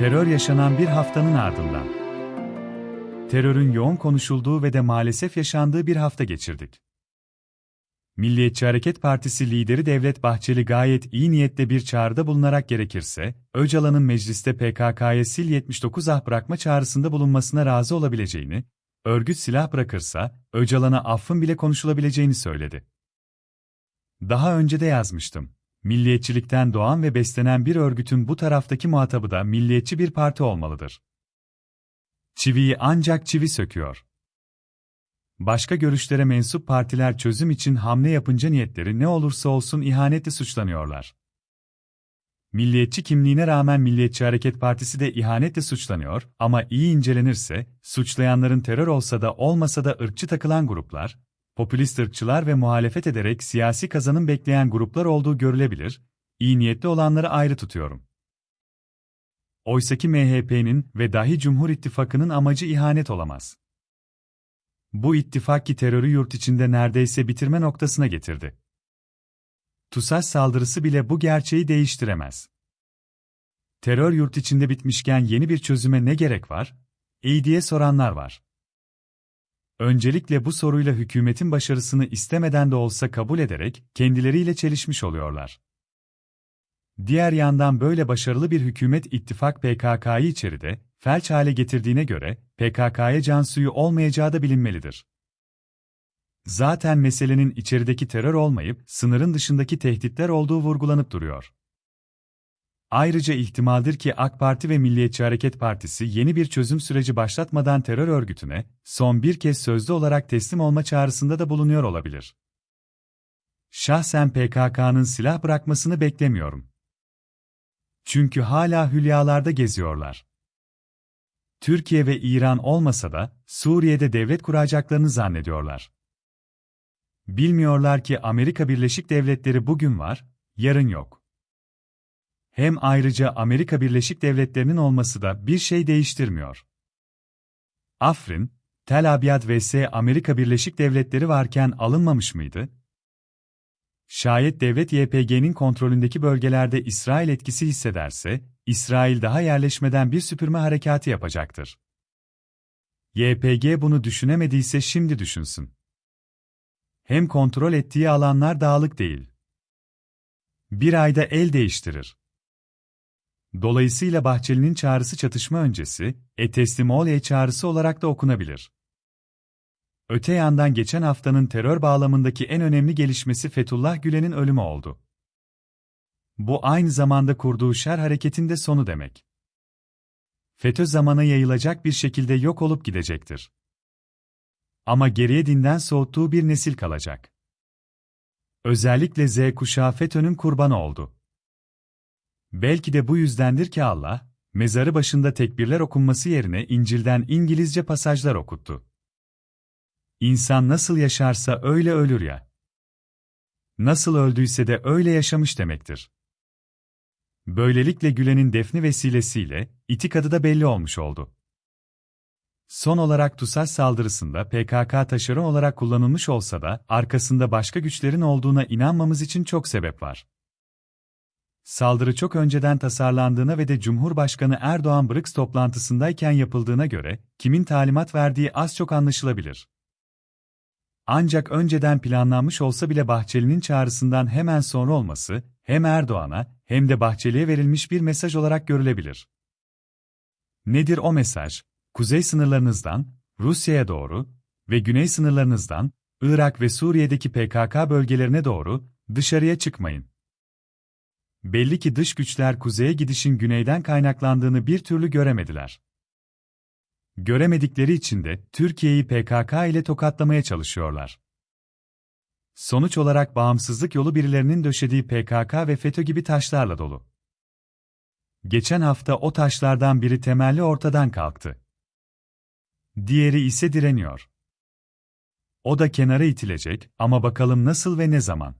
Terör yaşanan bir haftanın ardından. Terörün yoğun konuşulduğu ve de maalesef yaşandığı bir hafta geçirdik. Milliyetçi Hareket Partisi lideri Devlet Bahçeli gayet iyi niyette bir çağrıda bulunarak gerekirse, Öcalan'ın mecliste PKK'ya sil 79 ah bırakma çağrısında bulunmasına razı olabileceğini, örgüt silah bırakırsa, Öcalan'a affın bile konuşulabileceğini söyledi. Daha önce de yazmıştım. Milliyetçilikten doğan ve beslenen bir örgütün bu taraftaki muhatabı da milliyetçi bir parti olmalıdır. Çiviyi ancak çivi söküyor. Başka görüşlere mensup partiler çözüm için hamle yapınca niyetleri ne olursa olsun ihanetle suçlanıyorlar. Milliyetçi kimliğine rağmen Milliyetçi Hareket Partisi de ihanetle suçlanıyor ama iyi incelenirse, suçlayanların terör olsa da olmasa da ırkçı takılan gruplar, popülist ırkçılar ve muhalefet ederek siyasi kazanım bekleyen gruplar olduğu görülebilir, iyi niyetli olanları ayrı tutuyorum. Oysaki MHP'nin ve dahi Cumhur İttifakı'nın amacı ihanet olamaz. Bu ittifak ki terörü yurt içinde neredeyse bitirme noktasına getirdi. TUSAŞ saldırısı bile bu gerçeği değiştiremez. Terör yurt içinde bitmişken yeni bir çözüme ne gerek var? İyi diye soranlar var. Öncelikle bu soruyla hükümetin başarısını istemeden de olsa kabul ederek kendileriyle çelişmiş oluyorlar. Diğer yandan böyle başarılı bir hükümet ittifak PKK'yı içeride, felç hale getirdiğine göre, PKK'ya can suyu olmayacağı da bilinmelidir. Zaten meselenin içerideki terör olmayıp, sınırın dışındaki tehditler olduğu vurgulanıp duruyor. Ayrıca ihtimaldir ki AK Parti ve Milliyetçi Hareket Partisi yeni bir çözüm süreci başlatmadan terör örgütüne, son bir kez sözlü olarak teslim olma çağrısında da bulunuyor olabilir. Şahsen PKK'nın silah bırakmasını beklemiyorum. Çünkü hala hülyalarda geziyorlar. Türkiye ve İran olmasa da Suriye'de devlet kuracaklarını zannediyorlar. Bilmiyorlar ki Amerika Birleşik Devletleri bugün var, yarın yok. Hem ayrıca Amerika Birleşik Devletleri'nin olması da bir şey değiştirmiyor. Afrin, Tel Abyad vs Amerika Birleşik Devletleri varken alınmamış mıydı? Şayet devlet YPG'nin kontrolündeki bölgelerde İsrail etkisi hissederse, İsrail daha yerleşmeden bir süpürme harekatı yapacaktır. YPG bunu düşünemediyse şimdi düşünsün. Hem kontrol ettiği alanlar dağlık değil. Bir ayda el değiştirir. Dolayısıyla Bahçeli'nin çağrısı çatışma öncesi, e teslim ol e çağrısı olarak da okunabilir. Öte yandan geçen haftanın terör bağlamındaki en önemli gelişmesi Fethullah Gülen'in ölümü oldu. Bu aynı zamanda kurduğu şer hareketinde sonu demek. FETÖ zamana yayılacak bir şekilde yok olup gidecektir. Ama geriye dinden soğuttuğu bir nesil kalacak. Özellikle Z kuşağı FETÖ'nün kurbanı oldu. Belki de bu yüzdendir ki Allah, mezarı başında tekbirler okunması yerine İncil'den İngilizce pasajlar okuttu. İnsan nasıl yaşarsa öyle ölür ya. Nasıl öldüyse de öyle yaşamış demektir. Böylelikle Gülen'in defni vesilesiyle, itik adı da belli olmuş oldu. Son olarak TUSAŞ saldırısında PKK taşeron olarak kullanılmış olsa da, arkasında başka güçlerin olduğuna inanmamız için çok sebep var. Saldırı çok önceden tasarlandığına ve de Cumhurbaşkanı Erdoğan BRICS toplantısındayken yapıldığına göre, kimin talimat verdiği az çok anlaşılabilir. Ancak önceden planlanmış olsa bile Bahçeli'nin çağrısından hemen sonra olması, hem Erdoğan'a hem de Bahçeli'ye verilmiş bir mesaj olarak görülebilir. Nedir o mesaj? Kuzey sınırlarınızdan, Rusya'ya doğru ve güney sınırlarınızdan, Irak ve Suriye'deki PKK bölgelerine doğru, dışarıya çıkmayın. Belli ki dış güçler kuzeye gidişin güneyden kaynaklandığını bir türlü göremediler. Göremedikleri için de Türkiye'yi PKK ile tokatlamaya çalışıyorlar. Sonuç olarak bağımsızlık yolu birilerinin döşediği PKK ve FETÖ gibi taşlarla dolu. Geçen hafta o taşlardan biri temelli ortadan kalktı. Diğeri ise direniyor. O da kenara itilecek ama bakalım nasıl ve ne zaman.